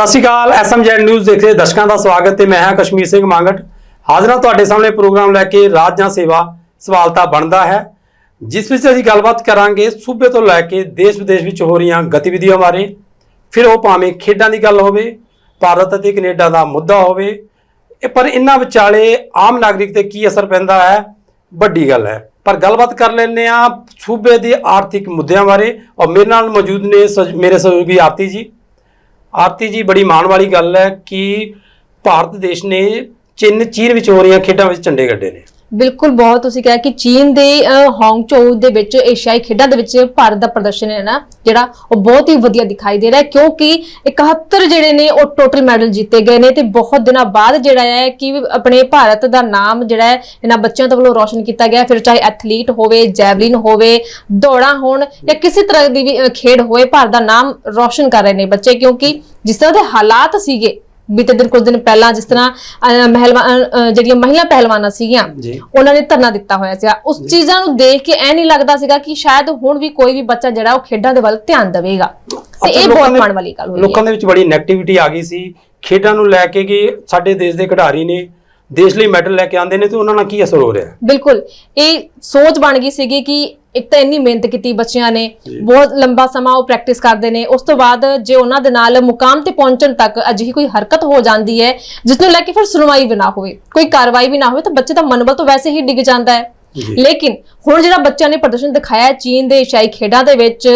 ਸਤਿ ਸ਼੍ਰੀ ਅਕਾਲ SMZ news ਦੇਖ ਰਹੇ ਦਰਸ਼ਕਾਂ ਦਾ ਸਵਾਗਤ ਤੇ ਮੈਂ ਹਾਂ ਕਸ਼ਮੀਰ ਸਿੰਘ ਮੰਗਟ। ਹਾਜ਼ਰਾਂ ਤੁਹਾਡੇ ਸਾਹਮਣੇ ਪ੍ਰੋਗਰਾਮ ਲੈ ਕੇ ਰਾਜ ਜਾਂ ਸੇਵਾ ਸਵਾਲ ਤਾਂ ਬਣਦਾ ਹੈ, ਜਿਸ ਵਿੱਚ ਅਸੀਂ ਗੱਲਬਾਤ ਕਰਾਂਗੇ ਸੂਬੇ ਤੋਂ ਲੈ ਕੇ ਦੇਸ਼ ਵਿਦੇਸ਼ ਵਿੱਚ ਹੋ ਰਹੀਆਂ ਗਤੀਵਿਧੀਆਂ ਬਾਰੇ। ਫਿਰ ਉਹ ਭਾਵੇਂ ਖੇਡਾਂ ਦੀ ਗੱਲ ਹੋਵੇ, ਭਾਰਤ ਅਤੇ ਕੈਨੇਡਾ ਦਾ ਮੁੱਦਾ ਹੋਵੇ, ਇਹ ਪਰ ਇਹਨਾਂ ਵਿਚਾਲੇ ਆਮ ਨਾਗਰਿਕ ਤੇ ਕੀ ਅਸਰ ਪੈਂਦਾ ਹੈ? ਵੱਡੀ ਗੱਲ ਹੈ। ਪਰ ਗੱਲਬਾਤ ਕਰ ਲੈਂਦੇ ਆ ਸੂਬੇ ਦੇ ਆਰਥਿਕ ਮੁੱਦਿਆਂ ਬਾਰੇ। ਔਰ ਮੇਰੇ ਨਾਲ ਮੌਜੂਦ ਨੇ ਸਹਿ- ਮੇਰੇ ਸਹਿਯੋਗੀ ਆਰਤੀ ਜੀ। ਆਰਤੀ ਜੀ, ਬੜੀ ਮਾਣ ਵਾਲੀ ਗੱਲ ਹੈ ਕਿ ਭਾਰਤ ਦੇਸ਼ ਨੇ ਚਿੰਨ ਚੀਨ ਵਿੱਚ ਹੋ ਰਹੀਆਂ ਖੇਡਾਂ ਵਿੱਚ ਝੰਡੇ ਗੱਡੇ ਨੇ। ਬਿਲਕੁਲ ਬਹੁਤ ਤੁਸੀਂ ਕਿਹਾ ਕਿ ਚੀਨ ਦੇ ਅ, ਦੇ ਵਿੱਚ ਏਸ਼ੀਆਈ ਖੇਡਾਂ ਦੇ ਵਿੱਚ ਭਾਰਤ ਦਾ ਪ੍ਰਦਰਸ਼ਨ ਹੈ ਨਾ ਜਿਹੜਾ ਉਹ ਬਹੁਤ ਹੀ ਵਧੀਆ ਦਿਖਾਈ ਦੇ ਰਿਹਾ ਕਿਉਂਕਿ 71 ਜਿਹੜੇ ਨੇ ਉਹ ਟੋਟਲ ਮੈਡਲ ਜਿੱਤੇ ਗਏ ਨੇ ਤੇ ਬਹੁਤ ਦਿਨਾਂ ਬਾਅਦ ਜਿਹੜਾ ਹੈ ਕਿ ਆਪਣੇ ਭਾਰਤ ਦਾ ਨਾਮ ਜਿਹੜਾ ਹੈ ਇਹਨਾਂ ਬੱਚਿਆਂ ਦੇ ਵੱਲੋਂ ਰੌਸ਼ਨ ਕੀਤਾ ਗਿਆ ਫਿਰ ਚਾਹੇ ਐਥਲੀਟ ਹੋਵੇ ਜੈਵਲਿਨ ਹੋਵੇ ਦੌੜਾਂ ਹੋਣ ਜਾਂ ਕਿਸੇ ਤਰ੍ਹਾਂ ਦੀ ਵੀ ਖੇਡ ਹੋਵੇ ਭਾਰਤ ਦਾ ਨਾਮ ਰੌਸ਼ਨ ਕਰ ਰਹੇ ਨੇ ਬੱਚੇ ਕਿਉਂਕਿ ਜਿਸ ਤਰ੍ਹਾਂ ਦੇ ਹਾਲਾਤ ਸੀਗੇ ਬੀਤੇ ਦਿਨ ਕੁਝ ਦਿਨ ਪਹਿਲਾਂ ਜਿਸ ਤਰ੍ਹਾਂ ਅ, ਮਹਿਲਵਾ ਅ, ਅ, ਜਿਹੜੀਆਂ ਮਹਿਲਾ ਪਹਿਲਵਾਨਾਂ ਸੀਗੀਆਂ ਉਹਨਾਂ ਨੇ ਧਰਨਾ ਦਿੱਤਾ ਹੋਇਆ ਸੀਗਾ। ਉਸ ਚੀਜ਼ਾਂ ਨੂੰ ਦੇਖ ਕੇ ਐ ਨਹੀਂ ਲੱਗਦਾ ਸੀਗਾ ਕਿ ਸ਼ਾਇਦ ਹੁਣ ਵੀ ਕੋਈ ਵੀ ਬੱਚਾ ਜਿਹੜਾ ਉਹ ਖੇਡਾਂ ਦੇ ਵੱਲ ਧਿਆਨ ਦੇਵੇਗਾ। ਤੇ ਇਹ ਬਹੁਤ ਮਾਣ ਵਾਲੀ ਗੱਲ ਹੋਈ ਲੋਕਾਂ ਦੇ ਵਿੱਚ ਬੜੀ ਨੈਗੇਟਿਵਿਟੀ ਆ ਗਈ ਸੀ। ਖੇਡਾਂ ਨੂੰ ਲੈ ਕੇ ਕਿ ਸਾਡੇ ਦੇਸ਼ ਦੇ ਖਿਡਾਰੀ ਨੇ ਦੇਸ਼ ਲਈ ਮੈਡਲ ਲੈ ਕੇ ਆਉਂਦੇ ਨੇ ਤੇ ਉਹਨਾਂ ਨਾਲ ਕੀ ਅਸਰ ਹੋ ਰਿਹਾ ਬਿਲਕੁਲ ਇਹ ਸੋਚ ਬਣ ਗਈ ਸੀਗੀ ਕਿ ਇੱਕ ਤਾਂ ਇੰਨੀ ਮਿਹਨਤ ਕੀਤੀ ਬੱਚਿਆਂ ਨੇ। ਬਹੁਤ ਲੰਬਾ ਸਮਾਂ ਉਹ ਪ੍ਰੈਕਟਿਸ ਕਰਦੇ ਨੇ ਉਸ ਤੋਂ ਬਾਅਦ ਜੇ ਉਹਨਾਂ ਦੇ ਨਾਲ ਮੁਕਾਮ ਤੇ ਪਹੁੰਚਣ ਤੱਕ ਅਜਿਹੀ ਕੋਈ ਹਰਕਤ ਹੋ ਜਾਂਦੀ ਹੈ ਜਿਸ ਨੂੰ ਲੈ ਕੇ ਫਿਰ ਸੁਣਵਾਈ ਵੀ ਨਾ ਹੋਵੇ ਕੋਈ ਕਾਰਵਾਈ ਵੀ ਨਾ ਹੋਵੇ ਤਾਂ ਬੱਚੇ ਦਾ ਮਨੋਬਲ ਤਾਂ ਵੈਸੇ ਹੀ ਡਿੱਗ ਜਾਂਦਾ ਹੈ। ਲੇਕਿਨ ਹੁਣ ਜਿਹੜਾ ਬੱਚਿਆਂ ਨੇ ਪ੍ਰਦਰਸ਼ਨ ਦਿਖਾਇਆ ਚੀਨ ਦੇ ਏਸ਼ੀਆਈ ਖੇਡਾਂ ਦੇ ਵਿੱਚ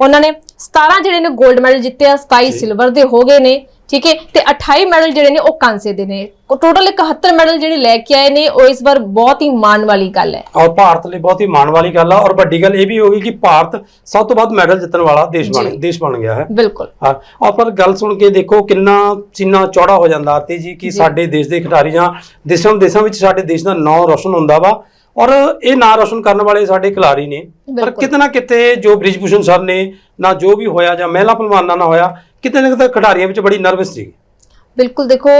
ਉਹਨਾਂ ਨੇ 17 ਜਿਹੜੇ ਨੇ 골ਡ ਮੈਡਲ ਜਿੱਤੇ ਆ 27 ਜੀ। ਸਿਲਵਰ ਦੇ ਹੋ ਗਏ ਨੇ ਠੀਕ ਹੈ ਤੇ 28 ਮੈਡਲ ਜਿਹੜੇ ਨੇ ਉਹ ਕਾਂਸੇ ਦੇ ਨੇ ਟੋਟਲ 71 ਮੈਡਲ ਜਿਹੜੇ ਲੈ ਕੇ ਆਏ ਨੇ ਉਹ ਇਸ ਵਾਰ ਬਹੁਤ ਹੀ ਮਾਣ ਵਾਲੀ ਗੱਲ ਹੈ ਔਰ ਭਾਰਤ ਲਈ ਬਹੁਤ ਹੀ ਮਾਣ ਵਾਲੀ ਗੱਲ ਆ ਔਰ ਵੱਡੀ ਗੱਲ ਇਹ ਵੀ ਹੋ ਗਈ ਕਿ ਭਾਰਤ ਸਭ ਤੋਂ ਵੱਧ ਮੈਡਲ ਜਿੱਤਣ ਵਾਲਾ ਦੇਸ਼ ਬਣ। ਦੇਸ਼ ਬਣ ਗਿਆ ਹੈ ਬਿਲਕੁਲ ਹਾਂ ਔਰ ਪਰ ਗੱਲ ਸੁਣ ਕੇ ਦੇਖੋ ਕਿੰਨਾ ਸੀਨਾ ਚੌੜਾ ਹੋ ਜਾਂਦਾ ਆਰਤੀ ਜੀ ਕਿ। ਸਾਡੇ ਦੇਸ਼ ਦੇ ਖਿਡਾਰੀ ਜਾਂ ਦੇਸ਼ਾਂ ਦੇਸ਼ਾਂ ਵਿੱਚ ਸਾਡੇ ਦੇਸ਼ ਦਾ ਨਾਂ ਰੋਸ਼ਨ ਹੁੰਦਾ ਵਾ ਔਰ ਇਹ ਨਾਂ ਰੋਸ਼ਨ ਕਰਨ ਵਾਲੇ ਸਾਡੇ ਖਿਡਾਰੀ ਨੇ ਪਰ ਬਿਲਕੁਲ। ਕਿਤੇ ਨਾ ਕਿਤੇ ਜੋ ਬ੍ਰਿਜਭੂਸ਼ਣ ਸਰ ਨੇ ਨਾ ਜੋ ਵੀ ਹੋਇਆ ਜਾਂ ਮਹਿਲਾ ਪਹਿਲਵਾਨਾਂ ਨਾਲ ਹੋਇਆ ਕਿਤੇ ਨਾ ਕਿਤੇ ਖਿਡਾਰੀਆਂ ਵਿੱਚ ਬੜੀ ਨਰਵਸ ਸੀ ਬਿਲਕੁਲ ਦੇਖੋ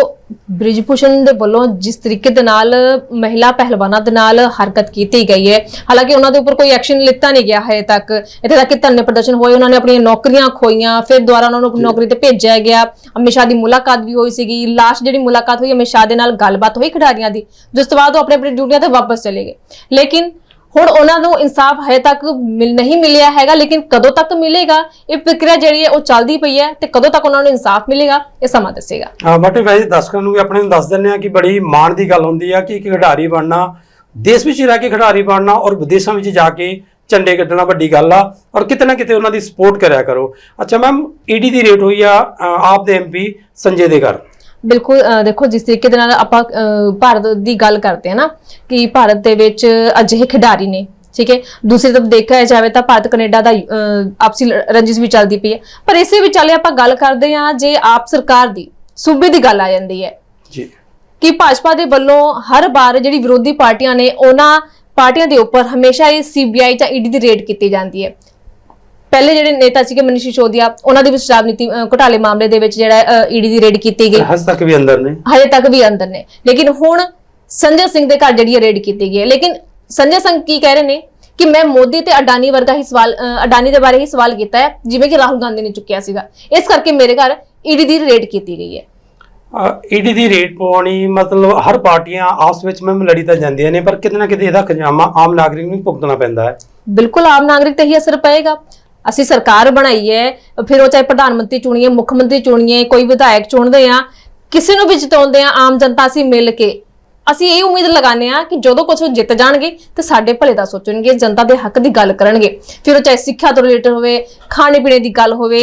ਬ੍ਰਿਜਭੂਸ਼ਣ ਦੇ ਵੱਲੋਂ ਜਿਸ ਤਰੀਕੇ ਦੇ ਨਾਲ ਮਹਿਲਾ ਪਹਿਲਵਾਨਾਂ ਦੇ ਨਾਲ ਹਰਕਤ ਕੀਤੀ ਗਈ ਹੈ ਹਾਲਾਂਕਿ ਉਹਨਾਂ ਦੇ ਉੱਪਰ ਕੋਈ ਐਕਸ਼ਨ ਲਿੱਤਾ ਨਹੀਂ ਗਿਆ ਹੈ ਤੱਕ। ਇੱਥੇ ਤੱਕ ਕਿ ਧਰਨੇ ਪ੍ਰਦਰਸ਼ਨ ਹੋਏ ਉਹਨਾਂ ਨੇ ਆਪਣੀਆਂ ਨੌਕਰੀਆਂ ਖੋਈਆਂ ਫਿਰ ਦੁਬਾਰਾ ਉਹਨਾਂ ਨੂੰ ਨੌਕਰੀ ਤੇ ਭੇਜਿਆ ਗਿਆ। ਅਮਿਤ ਸ਼ਾਹ ਦੀ ਮੁਲਾਕਾਤ ਵੀ ਹੋਈ ਸੀਗੀ। ਲਾਸਟ ਜਿਹੜੀ ਮੁਲਾਕਾਤ ਹੋਈ ਅਮਿਤ ਸ਼ਾਹ ਦੇ ਨਾਲ ਗੱਲਬਾਤ ਹੋਈ ਖਿਡਾਰੀਆਂ ਦੀ ਜਿਸ ਤੋਂ ਬਾਅਦ ਉਹ ਆਪਣੇ ਆਪਣੇ ਡਿਊਟੀਆਂ ਤੇ ਵਾਪਸ ਚਲੇ ਗਏ। ਲੇਕਿਨ ਹੁਣ ਉਹਨਾਂ ਨੂੰ ਇਨਸਾਫ ਹਜੇ ਤੱਕ ਨਹੀਂ ਮਿਲਿਆ ਹੈਗਾ, ਲੇਕਿਨ ਕਦੋਂ ਤੱਕ ਮਿਲੇਗਾ? ਇਹ ਪ੍ਰਕਿਰਿਆ ਜਿਹੜੀ ਹੈ ਉਹ ਚੱਲਦੀ ਪਈ ਹੈ ਤੇ ਕਦੋਂ ਤੱਕ ਉਹਨਾਂ ਨੂੰ ਇਨਸਾਫ ਮਿਲੇਗਾ? ਇਹ ਸਮਾਂ ਦੱਸੇਗਾ। ਹਾਂ ਬਟ ਵੈਸੇ ਦਰਸ਼ਕਾਂ ਨੂੰ ਵੀ ਆਪਣੇ ਨੂੰ ਦੱਸ ਦਿੰਦੇ ਆ ਕਿ ਬੜੀ ਮਾਣ ਦੀ ਗੱਲ ਹੁੰਦੀ ਆ ਕਿ ਇੱਕ ਖਿਡਾਰੀ ਬਣਨਾ, ਦੇਸ਼ ਵਿੱਚ ਰਹਿ ਕੇ ਖਿਡਾਰੀ ਬਣਨਾ ਔਰ ਵਿਦੇਸ਼ਾਂ ਵਿੱਚ ਜਾ ਕੇ ਝੰਡੇ ਕੱਢਣਾ ਵੱਡੀ ਗੱਲ ਆ ਔਰ ਕਿਤੇ ਨਾ ਕਿਤੇ ਉਹਨਾਂ ਦੀ ਸਪੋਰਟ ਕਰਿਆ ਕਰੋ। ਅੱਛਾ ਮੈਮ, ਈਡੀ ਦੀ ਰੇਟ ਹੋਈ ਆ ਆਪ ਦੇ ਐਮਪੀ ਸੰਜੇ ਦੇ ਘਰ। ਬਿਲਕੁਲ ਦੇਖੋ ਜਿਸ ਤਰੀਕੇ ਦੇ ਨਾਲ ਆਪਾਂ ਭਾਰਤ ਦੀ ਗੱਲ ਕਰਦੇ ਹਾਂ ਨਾ ਕਿ ਭਾਰਤ ਦੇ ਵਿੱਚ ਅਜਿਹੇ ਖਿਡਾਰੀ ਨੇ ਠੀਕ ਹੈ? ਦੂਸਰੀ ਤਰਫ ਦੇਖਿਆ ਜਾਵੇ ਤਾਂ ਭਾਰਤ ਕੈਨੇਡਾ ਦਾ ਆਪਸੀ ਰੰਜਿਸ਼ ਵੀ ਚੱਲਦੀ ਪਈ ਹੈ। ਪਰ ਇਸੇ ਵਿਚਾਲੇ ਆਪਾਂ ਗੱਲ ਕਰਦੇ ਹਾਂ ਜੇ ਆਪ ਸਰਕਾਰ ਦੀ ਸੂਬੇ ਦੀ ਗੱਲ ਆ ਜਾਂਦੀ ਹੈ। ਜੀ। ਕਿ ਭਾਜਪਾ ਦੇ ਵੱਲੋਂ ਹਰ ਵਾਰ ਜਿਹੜੀ ਵਿਰੋਧੀ ਪਾਰਟੀਆਂ ਨੇ ਉਹਨਾਂ ਪਾਰਟੀਆਂ ਦੇ ਉੱਪਰ ਹਮੇਸ਼ਾ ਇਹ ਸੀਬੀਆਈ ਜਾਂ ਈਡੀ ਦੀ ਰੇਡ ਕੀਤੀ ਜਾਂਦੀ ਹੈ। ਪਹਿਲੇ ਜਿਹੜੇ ਨੇਤਾ ਸੀਗੇ ਮਨੀਸ਼ ਸਿਸੋਦੀਆ ਉਹਨਾਂ ਦੀ ਵੀ ਸ਼ਰਾਬ ਨੀਤੀ ਘੁਟਾਲੇ ਮਾਮਲੇ ਦੇ ਵਿੱਚ ਜਿਹੜਾ ਈਡੀ ਦੀ ਰੇਡ ਕੀਤੀ ਗਈ। ਹਜ ਤੱਕ ਵੀ ਅੰਦਰ ਨੇ। ਹਜੇ ਤੱਕ ਵੀ ਅੰਦਰ ਨੇ। ਲੇਕਿਨ ਹੁਣ ਸੰਜੇ ਸਿੰਘ ਦੇ ਘਰ ਜਿਹੜੀ ਰੇਡ ਕੀਤੀ ਗਈ ਹੈ। ਲੇਕਿਨ ਸੰਜੇ ਸਿੰਘ ਕੀ ਕਹਿ ਰਹੇ ਨੇ? ਕਿ ਮੈਂ ਮੋਦੀ ਤੇ ਅਡਾਨੀ ਵਰਗਾ ਹੀ ਸਵਾਲ ਅਡਾਨੀ ਦੇ ਬਾਰੇ ਹੀ ਸਵਾਲ ਕੀਤਾ ਹੈ ਜਿਵੇਂ ਕਿ ਰਾਹੁਲ ਗਾਂਧੀ ਨੇ ਚੁੱਕਿਆ ਸੀਗਾ। ਇਸ ਕਰਕੇ ਮੇਰੇ ਘਰ ਈਡੀ ਦੀ ਰੇਡ ਕੀਤੀ ਗਈ ਹੈ। ਈਡੀ ਦੀ ਰੇਟ ਪਾਉਣੀ ਮਤਲਬ ਹਰ ਪਾਰਟੀਆਂ ਆਪਸ ਵਿੱਚ ਮੈਮ ਲੜੀ ਤਾਂ ਜਾਂਦੀਆਂ ਨੇ ਪਰ ਕਿਤੇ ਨਾ ਕਿਤੇ ਇਹਦਾ ਖਜ਼ਾਨਾ ਆਮ ਨਾਗਰਿਕ ਨੂੰ ਭੁਗਤਣਾ ਪੈਂਦਾ ਹੈ। ਬਿਲਕੁਲ ਆਮ ਨਾਗਰਿਕ ਤੇ ਹੀ ਅਸਰ ਪਏਗਾ। ਅਸੀਂ ਸਰਕਾਰ ਬਣਾਈ ਹੈ ਫਿਰ ਉਹ ਚਾਹੇ ਪ੍ਰਧਾਨ ਮੰਤਰੀ ਚੁਣੀਏ ਮੁੱਖ ਮੰਤਰੀ ਚੁਣੀਏ ਕੋਈ ਵਿਧਾਇਕ ਚੁਣਦੇ ਆ ਕਿਸੇ ਨੂੰ ਵੀ ਜਿਤਾਉਂਦੇ ਆ ਆਮ ਜਨਤਾ ਅਸੀਂ ਮਿਲ ਕੇ ਅਸੀਂ ਇਹ ਉਮੀਦ ਲਗਾਉਂਦੇ ਆ ਕਿ ਜਦੋਂ ਕੁਝ ਜਿੱਤ ਜਾਣਗੇ ਤੇ ਸਾਡੇ ਭਲੇ ਦਾ ਸੋਚਣਗੇ ਜਨਤਾ ਦੇ ਹੱਕ ਦੀ ਗੱਲ ਕਰਨਗੇ। ਫਿਰ ਉਹ ਚਾਹੇ ਸਿੱਖਿਆ ਤੋਂ ਰਿਲੇਟਡ ਹੋਵੇ ਖਾਣੇ ਪੀਣੇ ਦੀ ਗੱਲ ਹੋਵੇ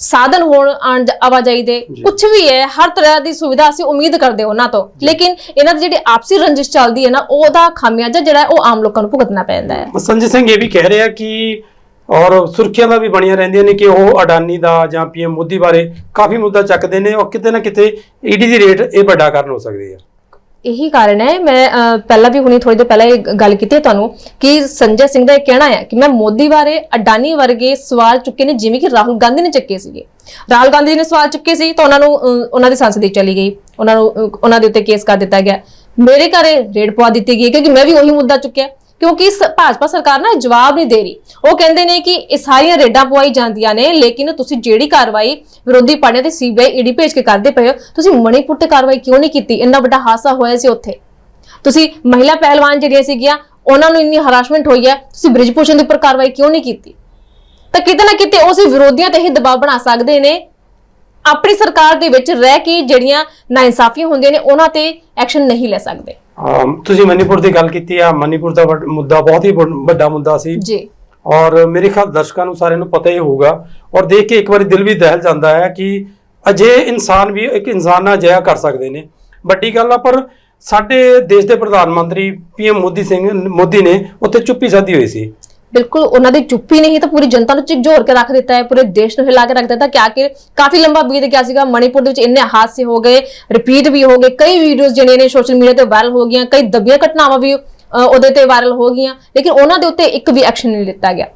ਸਾਧਨ ਹੋਣ ਆਉਣ ਜ- ਆਵਾਜਾਈ ਦੇ ਕੁਝ ਵੀ ਹੈ ਹਰ ਤਰ੍ਹਾਂ ਦੀ ਸੁਵਿਧਾ ਅਸੀਂ ਉਮੀਦ ਕਰਦੇ ਹਾਂ ਉਹਨਾਂ ਤੋਂ। ਲੇਕਿਨ ਇਹਨਾਂ ਦੀ ਜਿਹੜੀ ਆਪਸੀ ਰੰਜਿਸ਼ ਚੱਲਦੀ ਹੈ ਨਾ ਉਹਦਾ ਖਾਮਿਆਜਾ ਜਿਹੜਾ ਉਹ ਆਮ ਲੋਕਾਂ ਨੂੰ ਭੁਗਤਣਾ ਪੈਂਦਾ ਹੈ। ਸੰਜੇ ਸਿੰਘ ਇਹ ਵੀ ਕਹਿ ਰਿਹਾ ਕਿ ਔਰ ਸੁਰਖੀਆਂ ਵੀ ਬਣੀਆਂ ਰਹਿੰਦੀਆਂ ਨੇ ਕਿ ਉਹ ਅਡਾਨੀ ਦਾ ਜਾਂ ਪੀਐਮ ਮੋਦੀ ਬਾਰੇ ਕਾਫੀ ਮੁੱਦਾ ਚੱਕਦੇ ਨੇ ਔਰ ਕਿਤੇ ਨਾ ਕਿਤੇ ਈਡੀ ਦੀ ਰੇਟ ਇਹ ਵੱਡਾ ਕਾਰਨ ਹੋ ਸਕਦੀ ਹੈ। ਇਹੀ ਕਾਰਨ ਹੈ। ਮੈਂ ਪਹਿਲਾਂ ਵੀ ਹੁਣੀ ਥੋੜੀ ਦੇਰ ਪਹਿਲਾਂ ਇਹ ਗੱਲ ਕੀਤੀ ਹੈ ਤੁਹਾਨੂੰ ਕਿ ਸੰਜੇ ਸਿੰਘ ਦਾ ਇਹ ਕਹਿਣਾ ਹੈ ਕਿ ਮੈਂ ਮੋਦੀ ਬਾਰੇ ਅਡਾਨੀ ਵਰਗੇ ਸਵਾਲ ਚੁੱਕੇ ਨੇ, ਜਿਵੇਂ ਕਿ ਰਾਹੁਲ ਗਾਂਧੀ ਨੇ ਚੱਕੇ ਸੀਗੇ। ਰਾਹੁਲ ਗਾਂਧੀ ਨੇ ਸਵਾਲ ਚੁੱਕੇ ਸੀ ਤਾਂ ਉਹਨਾਂ ਨੂੰ ਉਹਨਾਂ ਦੀ ਸੰਸਦ ਦੀ ਚਲੀ ਗਈ। ਉਹਨਾਂ ਨੂੰ ਉਹਨਾਂ ਦੇ ਉੱਤੇ ਕੇਸ ਕਰ ਦਿੱਤਾ ਗਿਆ। ਮੇਰੇ ਘਰੇ ਰੇਡ ਪਵਾ ਦਿੱਤੀ ਗਈ ਕਿਉਂਕਿ ਮੈਂ ਵੀ ਉਹੀ ਮੁੱਦਾ ਚੁੱਕਿਆ। ਕਿਉਂਕਿ ਸ- ਭਾਜਪਾ ਸਰਕਾਰ ਨਾ ਜਵਾਬ ਨਹੀਂ ਦੇ ਰਹੀ। ਉਹ ਕਹਿੰਦੇ ਨੇ ਕਿ ਇਹ ਸਾਰੀਆਂ ਰੇਡਾਂ ਪਵਾਈ ਜਾਂਦੀਆਂ ਨੇ, ਲੇਕਿਨ ਤੁਸੀਂ ਜਿਹੜੀ ਕਾਰਵਾਈ ਵਿਰੋਧੀ ਪਾਰਟੀਆਂ ਤੇ ਸੀਬੀਆਈ ਈਡੀ ਭੇਜ ਕੇ ਕਰਦੇ ਪਏ ਹੋ, ਤੁਸੀਂ ਮਣੀਪੁਰ ਤੇ ਕਾਰਵਾਈ ਕਿਉਂ ਨਹੀਂ ਕੀਤੀ? ਇੰਨਾ ਵੱਡਾ ਹਾਦਸਾ ਹੋਇਆ ਸੀ ਉੱਥੇ। ਤੁਸੀਂ ਮਹਿਲਾ ਪਹਿਲਵਾਨ ਜਿਹੜੀਆਂ ਸੀਗੀਆਂ, ਉਹਨਾਂ ਨੂੰ ਇੰਨੀ ਹਰਾਸਮੈਂਟ ਹੋਈ ਹੈ, ਤੁਸੀਂ ਬ੍ਰਿਜ ਦੇ ਉੱਪਰ ਕਾਰਵਾਈ ਕਿਉਂ ਨਹੀਂ ਕੀਤੀ? ਤਾਂ ਕਿਤੇ ਨਾ ਕਿਤੇ ਉਹ ਸੀ ਵਿਰੋਧੀਆਂ ਤੇ ਹੀ ਦਬਾਅ ਬਣਾ ਸਕਦੇ ਨੇ। ਆਪਣੀ ਸਰਕਾਰ ਦੇ ਵਿੱਚ ਰਹਿ ਕੇ ਜਿਹੜੀਆਂ ਨਾਇਨਸਾਫੀਆਂ ਹੁੰਦੀਆਂ ਨੇ, ਉਹਨਾਂ ਤੇ ਐਕਸ਼ਨ ਨਹੀਂ ਲੈ ਸਕਦੇ। ਤੁਸੀਂ ਮਨੀਪੁਰ ਦੀ ਗੱਲ ਕੀਤੀ ਆ ਮਨੀਪੁਰ ਦਾ ਮੁੱਦਾ ਬਹੁਤ ਹੀ ਵੱਡ- ਮੁੱਦਾ ਸੀ। ਜੀ। ਔਰ ਮੇਰੇ ਖਿਆਲ ਦਰਸ਼ਕਾਂ ਨੂੰ ਸਾਰਿਆਂ ਨੂੰ ਪਤਾ ਹੀ ਹੋਊਗਾ। ਔਰ ਦੇਖ ਕੇ ਇੱਕ ਵਾਰੀ ਦਿਲ ਵੀ ਦਹਿਲ ਜਾਂਦਾ ਹੈ ਕਿ ਅਜੇ ਇਨਸਾਨ ਵੀ ਇੱਕ ਇਨਸਾਨ ਨਾਲ ਅਜਿਹਾ ਕਰ ਸਕਦੇ ਨੇ। ਵੱਡੀ ਗੱਲ ਆ ਪਰ ਸਾਡੇ ਦੇਸ਼ ਦੇ ਪ੍ਰਧਾਨ ਮੰਤਰੀ ਪੀਐਮ ਮੋਦੀ ਸਿੰਘ ਮੋਦੀ ਨੇ ਉੱਥੇ ਚੁੱਪੀ ਸਾਧੀ ਹੋਈ ਸੀ। ਬਿਲਕੁਲ ਉਹਨਾਂ ਦੀ ਚੁੱਪੀ ਨਹੀਂ ਤਾਂ ਪੂਰੀ ਜਨਤਾ ਨੂੰ ਝਿਜੋੜ ਕੇ ਰੱਖ ਦਿੱਤਾ ਹੈ, ਪੂਰੇ ਦੇਸ਼ ਨੂੰ ਹਿਲਾ ਕੇ ਰੱਖ ਦਿੱਤਾ ਕਿ ਆਖਿਰ ਕਾਫੀ ਲੰਬਾ ਬੀਤ ਗਿਆ ਸੀਗਾ, ਮਣੀਪੁਰ ਦੇ ਵਿੱਚ ਇੰਨੇ ਹਾਦਸੇ ਹੋ ਗਏ ਰਿਪੀਟ ਵੀ ਹੋ ਗਏ, ਕਈ ਵੀਡੀਓਜ਼ ਜਿਹੜੀਆਂ ਨੇ ਸੋਸ਼ਲ ਮੀਡੀਆ ਤੇ ਵਾਇਰਲ ਹੋ ਗਈਆਂ, ਕਈ ਦਬੀਆਂ ਘਟਨਾਵਾਂ ਵੀ ਉਹਦੇ ਤੇ ਵਾਇਰਲ ਹੋ ਗਈਆਂ, ਲੇਕਿਨ ਉਹਨਾਂ ਦੇ ਉੱਤੇ ਇੱਕ ਵੀ ਐਕਸ਼ਨ ਨਹੀਂ ਲਿੱਤਾ ਗਿਆ।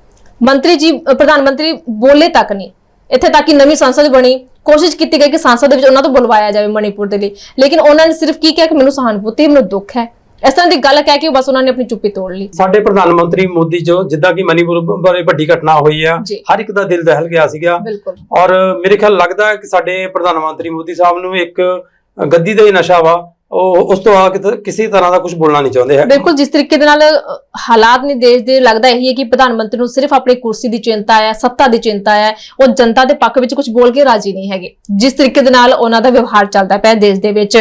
ਮੰਤਰੀ ਜੀ ਪ੍ਰਧਾਨ ਮੰਤਰੀ ਬੋਲੇ ਤੱਕ ਨਹੀਂ, ਇੱਥੇ ਤੱਕ ਕਿ ਨਵੀਂ ਸੰਸਦ ਬਣੀ, ਕੋਸ਼ਿਸ਼ ਕੀਤੀ ਗਈ ਕਿ ਸੰਸਦ ਦੇ ਵਿੱਚ ਉਹਨਾਂ ਤੋਂ ਬੁਲਵਾਇਆ ਜਾਵੇ ਮਣੀਪੁਰ ਦੇ ਲਈ, ਲੇਕਿਨ ਉਹਨਾਂ ਨੇ ਸਿਰਫ ਕੀ ਕਿਹਾ ਕਿ ਮੈਨੂੰ ਸਹਾਨੁਭੂਤੀ, ਮੈਨੂੰ ਦੁੱਖ ਹੈ। ਇਸ ਤਰ੍ਹਾਂ ਦੀ ਗੱਲ ਕਹਿ ਕੇ ਬਸ ਉਹਨਾਂ ਨੇ ਆਪਣੀ ਚੁੱਪੀ ਤੋੜ ਲਈ। ਸਾਡੇ ਪ੍ਰਧਾਨ ਮੰਤਰੀ ਮੋਦੀ ਜੋ ਜਿੱਦਾਂ ਕਿ ਮਨੀਪੁਰ ਬਾਰੇ ਵੱਡੀ ਘਟਨਾ ਹੋਈ ਆ ਜੀ। ਹਰ ਇੱਕ ਦਾ ਦਿਲ ਦਹਿਲ ਗਿਆ ਸੀਗਾ। ਬਿਲਕੁਲ। ਔਰ ਮੇਰੇ ਖਿਆਲ ਲੱਗਦਾ ਹੈ ਕਿ ਸਾਡੇ ਪ੍ਰਧਾਨ ਮੰਤਰੀ ਮੋਦੀ ਸਾਹਿਬ ਨੂੰ ਇੱਕ ਗੱਦੀ ਦਾ ਹੀ ਨਸ਼ਾ ਵਾ। ਉਸ ਤੋਂ ਆ ਕੇ ਕਿਸੇ ਤਰ੍ਹਾਂ ਦਾ ਕੁਝ ਬੋਲਣਾ ਨਹੀਂ ਚਾਹੁੰਦੇ ਹੈ ਬਿਲਕੁਲ ਜਿਸ ਤਰੀਕੇ ਦੇ ਨਾਲ ਹਾਲਾਤ ਨੇ ਦੇਸ਼ ਦੇ ਲੱਗਦਾ ਇਹੀ ਹੈ ਕਿ ਪ੍ਰਧਾਨ ਮੰਤਰੀ ਨੂੰ ਸਿਰਫ ਆਪਣੀ ਕੁਰਸੀ ਦੀ ਚਿੰਤਾ ਹੈ ਸੱਤਾ ਦੀ ਚਿੰਤਾ ਹੈ ਉਹ ਜਨਤਾ ਦੇ ਪੱਖ ਵਿੱਚ ਕੁਝ ਬੋਲ ਕੇ ਰਾਜੀ ਨਹੀਂ ਹੈਗੇ। ਜਿਸ ਤਰੀਕੇ ਦੇ ਨਾਲ ਉਹਨਾਂ ਦਾ ਵਿਵਹਾਰ ਚੱਲਦਾ ਪਿਆ ਦੇਸ਼ ਦੇ ਵਿੱਚ।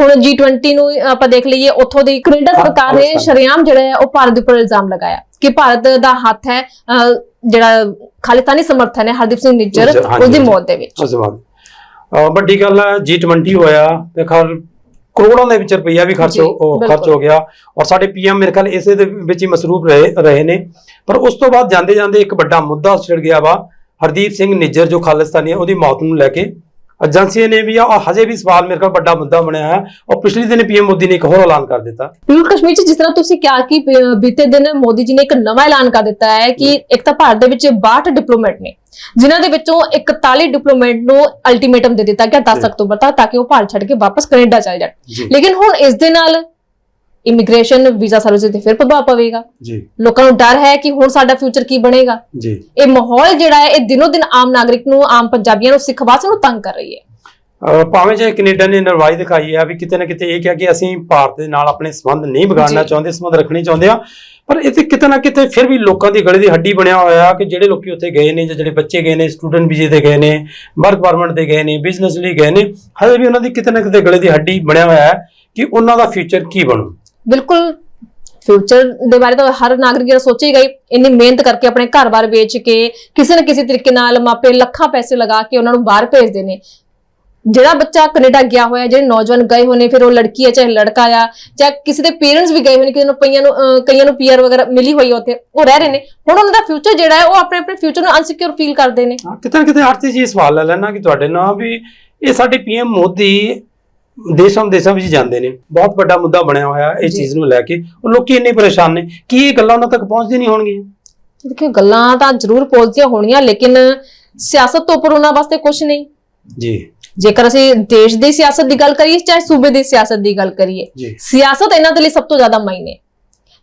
ਹੁਣ G20 ਨੂੰ ਆਪਾਂ ਦੇਖ ਲਈਏ ਉੱਥੋਂ ਦੀ ਕੈਨੇਡਾ ਸਰਕਾਰ ਨੇ। ਸ਼ਰੇਆਮ ਜਿਹੜਾ ਹੈ ਉਹ ਭਾਰਤ ਦੇ ਉੱਪਰ ਇਲਜ਼ਾਮ ਲਗਾਇਆ ਕਿ ਭਾਰਤ ਦਾ ਹੱਥ ਹੈ ਜਿਹੜਾ ਖਾਲਿਸਤਾਨੀ ਸਮਰਥਨ ਹੈ ਹਰਦੀਪ ਸਿੰਘ ਨਿੱਜਰ ਨਿੱਜਰ, ਹਾਂਜੀ, ਉਸ ਦੀ ਹਾਂਜੀ। ਮੌਤ ਦੇ ਵਿੱਚ। ਵੱਡੀ ਗੱਲ ਹੈ G20 ਹੋਇਆ ਤੇ ਖਰ ਕਰੋੜਾਂ ਦੇ ਵਿੱਚ ਰੁਪਈਆ ਵੀ ਖਰਚ। ਖਰਚ ਹੋ ਗਿਆ। ਔਰ ਸਾਡੇ ਪੀਐਮ ਮੇਰੇ ਖਿਆਲ ਇਸੇ ਦੇ ਵਿੱਚ ਹੀ ਮਸਰੂਫ ਰਹੇ ਰਹੇ ਨੇ। ਪਰ ਉਸ ਤੋਂ ਬਾਅਦ ਜਾਂਦੇ ਜਾਂਦੇ ਇੱਕ ਵੱਡਾ ਮੁੱਦਾ ਛਿੜ ਗਿਆ ਵਾ। ਹਰਦੀਪ ਸਿੰਘ ਨਿੱਜਰ ਜੋ ਖਾਲਿਸਤਾਨੀ ਹੈ ਉਹਦੀ ਮੌਤ ਨੂੰ ਲੈ ਕੇ। ਏਜੰਸੀਆਂ ਨੇ ਵੀ ਆ ਔਰ ਹਜੇ ਵੀ ਸਵਾਲ ਮੇਰੇ ਕੋਲ ਵੱਡਾ ਮੁੱਦਾ ਬਣਿਆ ਹੈ। ਔਰ ਪਿਛਲੇ ਦਿਨ ਪੀਐਮ ਮੋਦੀ ਨੇ ਇੱਕ ਹੋਰ ਐਲਾਨ ਕਰ ਦਿੱਤਾ। ਬਿਲਕੁਲ ਕਸ਼ਮੀਰ 'ਚ ਜਿਸ ਤਰ੍ਹਾਂ ਤੁਸੀਂ ਕਿਹਾ ਕਿ ਬੀਤੇ ਦਿਨ ਮੋਦੀ ਜੀ ਨੇ ਇੱਕ ਨਵਾਂ ਐਲਾਨ ਕਰ ਦਿੱਤਾ ਹੈ ਕਿ ਇੱਕ ਤਾਂ ਭਾਰਤ ਦੇ ਵਿੱਚ 62 ਡਿਪਲੋਮੈਟ ਨੇ ਜਿਨ੍ਹਾਂ ਦੇ ਵਿੱਚੋਂ 41 ਡਿਪਲੋਮੈਟ ਨੂੰ ਅਲਟੀਮੇਟਮ ਦੇ ਦਿੱਤਾ ਗਿਆ 10 ਜੀ। ਅਕਤੂਬਰ ਤੱਕ ਤਾਂ ਕਿ ਉਹ ਭਾਰਤ ਛੱਡ ਕੇ ਵਾਪਸ ਕੈਨੇਡਾ ਚਲੇ ਜਾਣ। ਲੇਕਿਨ ਹੁਣ ਇਸ ਦੇ ਨਾਲ ਇਮੀਗ੍ਰੇਸ਼ਨ ਵੀਜ਼ਾ ਸਰਵਿਸ ਤੇ ਫਿਰ ਪ੍ਰਭਾਵ ਪਵੇਗਾ। ਜੀ। ਲੋਕਾਂ ਨੂੰ ਡਰ ਹੈ ਕਿ ਹੁਣ ਸਾਡਾ ਫਿਊਚਰ ਕੀ ਬਣੇਗਾ। ਜੀ। ਇਹ ਮਾਹੌਲ ਜਿਹੜਾ ਹੈ ਇਹ ਦਿਨੋ ਦਿਨ ਆਮ ਨਾਗਰਿਕ ਨੂੰ ਆਮ ਪੰਜਾਬੀਆਂ ਨੂੰ ਸਿੱਖ ਵਾਸੀਆਂ ਨੂੰ ਤੰਗ ਕਰ ਰਹੀ ਹੈ। ਭਾਵੇਂ ਜੇ ਕੈਨੇਡਾ ਨੇ ਨਰਵਾਈ ਦਿਖਾਈ ਹੈ ਵੀ ਕਿਤੇ ਨਾ ਕਿਤੇ ਇਹ ਕਿਹਾ ਕਿ ਅਸੀਂ ਭਾਰਤ ਦੇ ਨਾਲ ਆਪਣੇ ਸੰਬੰਧ ਨਹੀਂ ਵਿਗਾੜਨਾ। ਚਾਹੁੰਦੇ ਸੰਬੰਧ ਰੱਖਣੇ ਚਾਹੁੰਦੇ ਆ। ਪਰ ਇਹ ਤੇ ਕਿਤੇ ਨਾ ਕਿਤੇ ਫਿਰ ਵੀ ਲੋਕਾਂ ਦੀ ਗਲੇ ਦੀ ਹੱਡੀ ਬਣਿਆ ਹੋਇਆ ਕਿ ਜਿਹੜੇ ਲੋਕੀ ਉੱਥੇ ਗਏ ਨੇ ਜਾਂ ਜਿਹੜੇ ਬੱਚੇ ਗਏ ਨੇ ਸਟੂਡੈਂਟ ਵੀਜ਼ੇ ਤੇ ਗਏ ਨੇ ਵਰਕ ਪਰਮਿਟ ਤੇ ਗਏ ਨੇ ਬਿਜ਼ਨਸ ਲਈ ਗਏ ਨੇ ਹਜੇ ਵੀ ਉਹਨਾਂ ਦੀ ਕਿਤੇ ਨਾ ਕਿਤੇ ਗਲੇ ਦੀ ਹੱਡੀ ਬਣਿਆ ਹੋਇਆ ਹੈ ਕਿ ਉਹਨਾਂ ਦਾ ਫਿਊਚਰ ਕੀ ਬਣੂ। ਬਿਲਕੁਲ ਫਿਊਚਰ ਦੇ ਬਾਰੇ ਤਾਂ ਹਰ ਨਾਗਰਿਕ ਜਿਹੜਾ ਸੋਚੇਗਾ ਹੀ ਇੰਨੀ ਮਿਹਨਤ ਕਰਕੇ ਆਪਣੇ ਘਰ-ਬਾਰ ਵੇਚ ਕੇ ਕਿਸੇ ਨਾ ਕਿਸੇ ਤਰੀਕੇ ਨਾਲ ਮਾਪੇ ਲੱਖਾਂ ਪੈਸੇ ਲਗਾ ਕੇ ਉਹਨਾਂ ਨੂੰ ਬਾਹਰ ਭੇਜਦੇ ਨੇ ਜਿਹੜਾ ਬੱਚਾ ਕੈਨੇਡਾ ਗਿਆ ਹੋਇਆ ਜਿਹੜੇ ਨੌਜਵਾਨ ਗਏ ਹੋਏ ਫਿਰ ਉਹ ਲੜਕੀ ਹੈ ਚਾਹੇ ਲੜਕਾ ਆ ਚਾਹੇ ਕਿਸੇ ਦੇ ਪੇਰੈਂਟਸ ਵੀ ਗਏ ਹੋਏ ਨੇ ਕਿਸੇ ਨੂੰ ਪਈਆਂ ਨੂੰ ਅਹ, ਕਈਆਂ ਨੂੰ ਪੀਆਰ ਵਗੈਰਾ ਮਿਲੀ ਹੋਈ ਹੈ ਉੱਥੇ ਉਹ ਰਹਿ ਰਹੇ ਨੇ। ਹੁਣ ਉਹਨਾਂ ਦਾ ਫਿਊਚਰ ਜਿਹੜਾ ਹੈ ਉਹ ਆਪਣੇ ਆਪਣੇ ਫਿਊਚਰ ਨੂੰ ਅਨਸਿਕਿਉਰ ਫੀਲ ਕਰਦੇ ਨੇ। ਕਿਤੇ ਨਾ ਕਿਤੇ ਆਰਤੀ ਜੀ ਸਵਾਲ ਲੈ ਲੈਣਾ ਕਿ ਤੁਹਾਡੇ ਨਾਲ ਵੀ ਇਹ ਸਾਡੇ ਪੀਐਮ ਮੋਦੀ ਦੇਸ਼ਾਂ ਦੇਸ਼ਾਂ ਵਿੱਚ ਜਾਂਦੇ ਨੇ। ਬਹੁਤ ਵੱਡਾ ਮੁੱਦਾ ਬਣਿਆ ਹੋਇਆ ਹੈ ਇਸ ਜੀ। ਚੀਜ਼ ਨੂੰ ਲੈ ਕੇ। ਉਹ ਲੋਕੀ ਇੰਨੇ ਪਰੇਸ਼ਾਨ ਨੇ ਕੀ ਇਹ ਗੱਲਾਂ ਉਹਨਾਂ ਤੱਕ ਪਹੁੰਚਦੀ ਨਹੀਂ ਹੋਣਗੀਆਂ। ਦੇਖਿਓ ਗੱਲਾਂ ਤਾਂ ਜ਼ਰੂਰ ਪਹੁੰਚਦੀਆਂ ਹੋਣੀਆਂ ਲੇਕਿਨ ਸਿਆਸਤ ਤੋਂ ਉੱਪਰ ਉਹਨਾਂ ਵਾਸਤੇ ਕੁਝ ਨਹੀਂ। ਜੀ। ਜੇਕਰ ਅਸੀਂ ਦੇਸ਼ ਦੀ ਸਿਆਸਤ ਦੀ ਗੱਲ ਕਰੀਏ ਚਾਹੇ ਸੂਬੇ ਦੀ ਸਿਆਸਤ ਦੀ ਗੱਲ ਕਰੀਏ ਸਿਆਸਤ ਇਹਨਾਂ ਦੇ ਲਈ ਸਭ ਤੋਂ ਜ਼ਿਆਦਾ ਮਾਇਨੇ।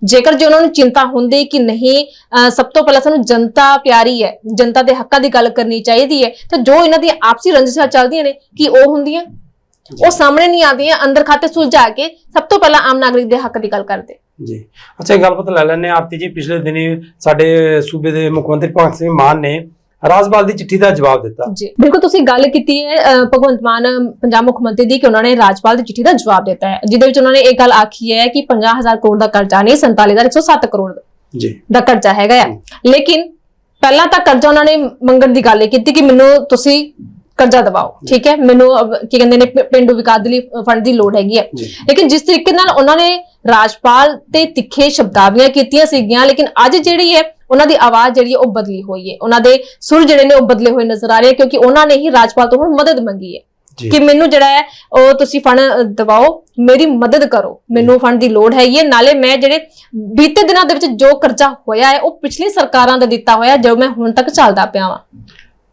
ਜੇਕਰ ਜੇ ਉਹਨਾਂ ਨੂੰ ਚਿੰਤਾ ਹੁੰਦੀ ਕਿ ਨਹੀਂ ਸਭ ਤੋਂ ਪਹਿਲਾਂ ਸਾਨੂੰ ਜਨਤਾ ਪਿਆਰੀ ਹੈ ਜਨਤਾ ਦੇ ਹੱਕਾਂ ਦੀ ਗੱਲ ਕਰਨੀ ਚਾਹੀਦੀ ਹੈ ਤਾਂ ਜੋ ਇਹਨਾਂ ਦੀਆਂ ਆਪਸੀ ਰੰਜਿਸ਼ਾਂ ਚੱਲਦੀਆਂ ਨੇ ਕੀ ਉਹ ਹੁੰਦੀਆਂ? ਉਹ ਸਾਹਮਣੇ ਨਹੀਂ ਆਉਂਦੀਆਂ ਅੰਦਰ ਖਾਤੇ ਸੁਲਝਾ ਕੇ ਸਭ ਤੋਂ ਪਹਿਲਾਂ ਆਮ ਨਾਗਰਿਕ ਦੇ ਹੱਕ ਦੀ ਗੱਲ ਕਰਦੇ। ਜੀ। ਅੱਛਾ ਇਹ ਗੱਲਬਾਤ ਲੈ ਲੈਣੇ ਆਰਤੀ ਜੀ ਪਿਛਲੇ ਦਿਨੀ ਸਾਡੇ ਸੂਬੇ ਦੇ ਮੁੱਖ ਮੰਤਰੀ ਭਗਵੰਤ ਸਿੰਘ ਮਾਨ ਨੇ ਰਾਜਪਾਲ ਦੀ ਚਿੱਠੀ ਦਾ ਜਵਾਬ ਦਿੱਤਾ। ਜੀ। ਬਿਲਕੁਲ ਤੁਸੀਂ ਗੱਲ ਕੀਤੀ ਹੈ ਭਗਵੰਤ ਮਾਨ ਪੰਜਾਬ ਮੁੱਖ ਮੰਤਰੀ ਦੀ ਕਿ ਉਹਨਾਂ ਨੇ ਰਾਜਪਾਲ ਦੀ ਚਿੱਠੀ ਦਾ ਜਵਾਬ ਦਿੱਤਾ ਹੈ ਜਿਹਦੇ ਵਿੱਚ ਉਹਨਾਂ ਨੇ ਇਹ ਗੱਲ ਆਖੀ ਹੈ ਕਿ 50000 ਕਰੋੜ ਦਾ ਕਰਜ਼ਾ ਨਹੀਂ 47107 ਕਰੋੜ ਜੀ। ਦਾ ਕਰਜ਼ਾ ਹੈਗਾ ਆ। ਲੇਕਿਨ ਪਹਿਲਾਂ ਤਾਂ ਕਰਜ਼ਾ ਉਹਨਾਂ ਨੇ ਮੰਗਣ ਦੀ ਗੱਲ ਕੀਤੀ ਕਿ ਮੈਨੂੰ ਤੁਸੀਂ ਕਰਜ਼ਾ ਦਿਵਾਓ ਠੀਕ ਹੈ? ਮੈਨੂੰ ਕੀ ਕਹਿੰਦੇ ਨੇ ਪਿੰਡੂ ਵਿਕਾਸ ਦੇ ਲਈ ਫੰਡ ਦੀ ਲੋੜ ਹੈਗੀ ਹੈ। ਲੇਕਿਨ ਜਿਸ ਤਰੀਕੇ ਨਾਲ ਉਹਨਾਂ ਨੇ ਰਾਜਪਾਲ ਤੇ ਤਿੱਖੇ ਸ਼ਬਦਾਵਲੀਆਂ ਕੀਤੀਆਂ ਸੀਗੀਆਂ ਲੇਕਿਨ ਅੱਜ ਜਿਹੜੀ ਹੈ ਉਹਨਾਂ ਦੀ ਆਵਾਜ਼ ਜਿਹੜੀ ਹੈ ਉਹ ਬਦਲੀ ਹੋਈ ਹੈ। ਉਹਨਾਂ ਦੇ ਸੁਰ ਜਿਹੜੇ ਨੇ ਉਹ ਬਦਲੇ ਹੋਏ ਨਜ਼ਰ ਆ ਰਹੇ ਹੈ ਕਿਉਂਕਿ ਉਹਨਾਂ ਨੇ ਹੀ ਰਾਜਪਾਲ ਤੋਂ ਹੁਣ ਮਦਦ ਮੰਗੀ ਹੈ। ਕਿ ਮੈਨੂੰ ਜਿਹੜਾ ਹੈ ਉਹ ਤੁਸੀਂ ਫੰਡ ਦਿਵਾਓ ਮੇਰੀ ਮਦਦ ਕਰੋ। ਮੈਨੂੰ ਫੰਡ ਦੀ ਲੋੜ ਹੈਗੀ ਹੈ। ਨਾਲੇ ਮੈਂ ਜਿਹੜੇ ਬੀਤੇ ਦਿਨਾਂ ਦੇ ਵਿੱਚ ਜੋ ਕਰਜ਼ਾ ਹੋਇਆ ਹੈ ਉਹ ਪਿਛਲੀ ਸਰਕਾਰਾਂ ਦਾ ਦਿੱਤਾ ਹੋਇਆ ਜੋ ਮੈਂ ਹੁਣ ਤੱਕ ਚੱਲਦਾ ਪਿਆ ਵਾਂ।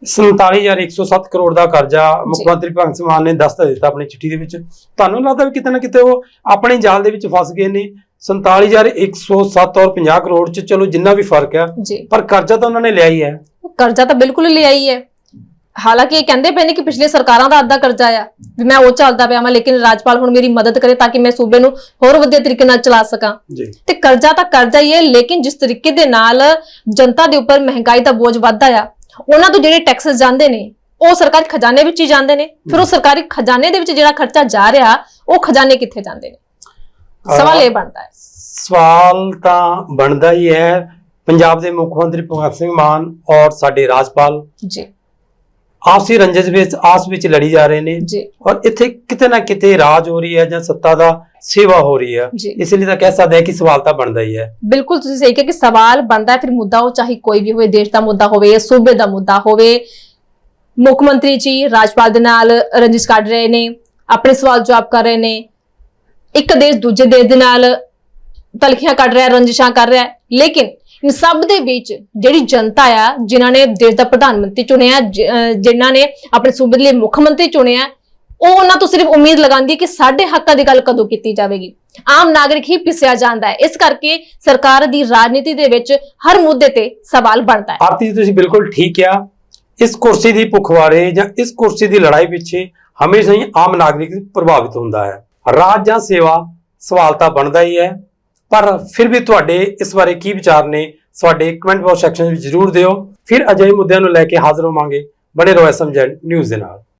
47107 ਕਰੋੜ ਦਾ ਕਰਜ਼ਾ ਮੁੱਖ। ਮੰਤਰੀ ਭਗਵੰਤ ਸਿੰਘ ਮਾਨ ਨੇ ਦਸਤਾ ਦਿੱਤਾ ਆਪਣੀ ਚਿੱਠੀ ਦੇ ਵਿੱਚ। ਤੁਹਾਨੂੰ ਲੱਗਦਾ ਵੀ ਕਿਤੇ ਨਾ ਕਿਤੇ ਉਹ ਆਪਣੇ ਜਾਲ ਦੇ ਵਿੱਚ ਫਸ ਗਏ ਨੇ? 47107 ਔਰ 50 ਕਰੋੜ ਚ ਚਲੋ ਜਿੰਨਾ ਵੀ ਫ਼ਰਕ ਆ ਪਰ ਕਰਜ਼ਾ ਤਾਂ ਉਹਨਾਂ ਨੇ ਲਿਆ ਹੀ ਹੈ। ਕਰਜ਼ਾ ਤਾਂ ਬਿਲਕੁਲ ਲਿਆ ਹੀ। ਹੈ ਹਾਲਾਂਕਿ ਇਹ ਕਹਿੰਦੇ ਪਏ ਨੇ ਕਿ ਪਿਛਲੇ ਸਰਕਾਰਾਂ ਦਾ ਅੱਧਾ ਕਰਜ਼ਾ ਆ ਵੀ ਮੈਂ ਉਹ ਚੱਲਦਾ ਪਿਆ ਮੈਂ ਲੇਕਿਨ ਰਾਜਪਾਲ ਹੁਣ ਮੇਰੀ ਮਦਦ ਕਰੇ ਤਾਂ ਕਿ ਮੈਂ ਸੂਬੇ ਨੂੰ ਹੋਰ ਵਧੀਆ ਤਰੀਕੇ ਨਾਲ ਚਲਾ ਸਕਾਂ। ਤੇ ਕਰਜ਼ਾ ਤਾਂ ਕਰਜ਼ਾ ਹੀ ਹੈ ਲੇਕਿਨ ਜਿਸ ਤਰੀਕੇ ਦੇ ਨਾਲ ਜਨਤਾ ਦੇ ਉੱਪਰ ਮਹਿੰਗਾਈ ਦਾ ਬੋਝ ਵੱਧਦਾ ਆ ਉਹਨਾਂ ਤੋਂ ਜਿਹੜੇ ਟੈਕਸਸ ਜਾਂਦੇ ਨੇ ਉਹ ਸਰਕਾਰੀ ਖਜ਼ਾਨੇ ਵਿੱਚ ਹੀ ਜਾਂਦੇ ਨੇ ਫਿਰ ਉਹ ਸਰਕਾਰੀ ਖਜ਼ਾਨੇ ਦੇ ਵਿੱਚ ਜਿਹੜਾ ਖਰਚਾ ਜਾ ਰਿਹਾ ਉਹ ਖਜ਼ਾਨੇ ਕਿੱਥੇ ਜਾਂਦੇ ਨੇ? ਸਵਾਲ ਇਹ ਬਣਦਾ ਹੈ। ਸਵਾਲ ਤਾਂ ਬਣਦਾ ਹੀ ਹੈ। ਪੰਜਾਬ ਦੇ ਮੁੱਖ ਮੰਤਰੀ ਭਗਵੰਤ ਸਿੰਘ ਮਾਨ ਔਰ ਸਾਡੇ ਰਾਜਪਾਲ ਜੀ। ਆਪਸੀ ਰੰਜਿਸ਼ ਵਿੱਚ ਆਸ ਵਿੱਚ ਲੜੀ ਜਾ ਰਹੇ ਨੇ। ਜੀ। ਔਰ ਇੱਥੇ ਕਿਤੇ ਨਾ ਕਿਤੇ ਰਾਜ ਹੋ ਰਹੀ ਹੈ ਜਾਂ ਸੱਤਾ ਦਾ ਸੇਵਾ ਹੋ ਰਹੀ ਹੈ। ਜੀ। ਇਸ ਲਈ ਤਾਂ ਕਹਿ ਸਕਦੇ ਹਾਂ ਕਿ ਸਵਾਲ ਤਾਂ ਬਣਦਾ ਹੀ ਹੈ। ਬਿਲਕੁਲ ਤੁਸੀਂ ਸਹੀ ਕਿਹਾ ਕਿ ਸਵਾਲ ਬਣਦਾ ਹੈ ਫਿਰ ਮੁੱਦਾ ਉਹ ਚਾਹੇ ਕੋਈ ਵੀ ਹੋਵੇ ਦੇਸ਼ ਦਾ ਮੁੱਦਾ ਹੋਵੇ ਜਾਂ ਸੂਬੇ ਦਾ ਮੁੱਦਾ ਹੋਵੇ। ਮੁੱਖ ਮੰਤਰੀ ਜੀ ਰਾਜਪਾਲ ਦੇ ਨਾਲ ਰੰਜਿਸ਼ ਕੱਢ ਰਹੇ ਨੇ ਆਪਣੇ ਸਵਾਲ ਜਵਾਬ ਕਰ ਰਹੇ ਨੇ। ਇੱਕ ਦੇਸ਼ ਦੂਜੇ ਦੇਸ਼ ਦੇ ਨਾਲ ਤਲਖੀਆਂ ਕੱਢ ਰਿਹਾ ਰੰਜਿਸ਼ਾਂ ਕਰ ਰਿਹਾ ਹੈ। ਲੇਕਿਨ ਇਨ ਸਭ ਦੇ ਵਿੱਚ ਜਿਹੜੀ ਜਨਤਾ ਆ, ਜਿਨ੍ਹਾਂ ਨੇ ਦੇਸ਼ ਦਾ ਪ੍ਰਧਾਨ ਮੰਤਰੀ ਚੁਣਿਆ, ਜ- ਜਿਨ੍ਹਾਂ ਨੇ ਆਪਣੇ ਸੂਬੇ ਲਈ ਮੁੱਖ ਮੰਤਰੀ ਚੁਣਿਆ, ਉਹ ਉਹਨਾਂ ਤੋਂ ਸਿਰਫ ਉਮੀਦ ਲਗਾਉਂਦੀ ਹੈ ਕਿ ਸਾਡੇ ਹੱਕਾਂ ਦੀ ਗੱਲ ਕਦੋਂ ਕੀਤੀ ਜਾਵੇਗੀ। ਆਮ ਨਾਗਰਿਕ ਹੀ ਪਿਸਿਆ ਜਾਂਦਾ ਹੈ। ਇਸ ਕਰਕੇ ਸਰਕਾਰ ਦੀ ਰਾਜਨੀਤੀ ਦੇ ਵਿੱਚ ਹਰ ਮੁੱਦੇ ਤੇ ਸਵਾਲ ਬਣਦਾ ਹੈ। ਆਰਤੀ ਜੀ, ਤੁਸੀਂ ਬਿਲਕੁਲ ਠੀਕ ਕਿਹਾ। ਇਸ ਕੁਰਸੀ ਦੀ ਭੁੱਖਵਾਰੇ ਜਾਂ ਇਸ ਕੁਰਸੀ ਦੀ ਲੜਾਈ ਪਿੱਛੇ ਹਮੇਸ਼ਾ ਹੀ ਆਮ ਨਾਗਰਿਕ ਪ੍ਰਭਾਵਿਤ ਹੁੰਦਾ ਹੈ। ਰਾਜ ਜਾਂ ਸੇਵਾ ਸਵਾਲ ਤਾਂ ਬਣਦਾ ਹੀ ਹੈ। ਪਰ ਫਿਰ ਵੀ ਤੁਹਾਡੇ ਇਸ ਬਾਰੇ ਕੀ ਵਿਚਾਰ ਨੇ, ਸਾਡੇ ਕਮੈਂਟ ਬਾਕਸ ਸੈਕਸ਼ਨ ਵਿੱਚ ਜ਼ਰੂਰ ਦਿਓ। ਫਿਰ ਅਜਿਹੇ ਮੁੱਦਿਆਂ ਨੂੰ ਲੈ ਕੇ ਹਾਜ਼ਰ ਹੋਵਾਂਗੇ। ਬਣੇ ਰਹੋ ਐਸਐਮਜੀ ਨਿਊਜ਼ ਦੇ ਨਾਲ।